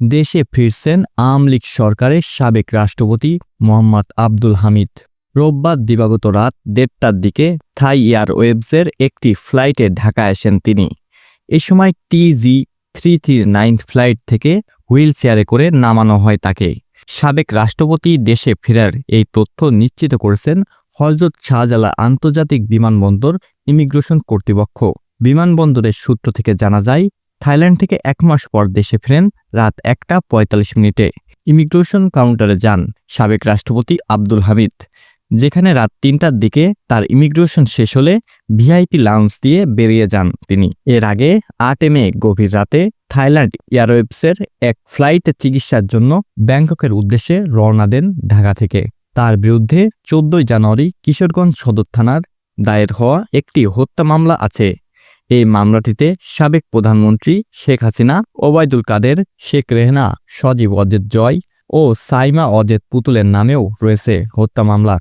দেশে ফিরছেন আওয়ামী লীগ সরকারের সাবেক রাষ্ট্রপতি মোহাম্মদ আব্দুল হামিদ। রোববার দিবাগত রাত দেড়টার দিকে থাই এয়ারওয়েবসের একটি ফ্লাইটে ঢাকা আসেন তিনি। এ সময় TG three three nine flight থেকে হুইল চেয়ারে করে নামানো হয় তাকে। সাবেক রাষ্ট্রপতি দেশে ফেরার এই তথ্য নিশ্চিত করেছেন হজরত শাহজালা আন্তর্জাতিক বিমানবন্দর ইমিগ্রেশন কর্তৃপক্ষ। বিমানবন্দরের সূত্র থেকে জানা যায় থাইল্যান্ড থেকে এক মাস পর দেশে ফেরেন রাত একটা পঁয়তাল্লিশ মিনিটে। ইমিগ্রেশন কাউন্টারে যান সাবেক রাষ্ট্রপতি আব্দুল হামিদ, যেখানে রাত তিনটার দিকে তার ইমিগ্রেশন শেষ হলে ভিআইপি লাউঞ্জ দিয়ে বেরিয়ে যান তিনি। এর আগে আট মে গভীর রাতে থাইল্যান্ড এয়ারওয়েবসের এক ফ্লাইটে চিকিৎসার জন্য ব্যাংককের উদ্দেশ্যে রওনা দেন ঢাকা থেকে। তার বিরুদ্ধে চোদ্দই জানুয়ারি কিশোরগঞ্জ সদর থানার দায়ের হওয়া একটি হত্যা মামলা আছে। এই মামলাটিতে সাবেক প্রধানমন্ত্রী শেখ হাসিনা, ওবায়দুল কাদের, শেখ রেহনা, সজীব অজেদ জয় ও সাইমা অজেদ পুতুলের নামেও রয়েছে হত্যা মামলার।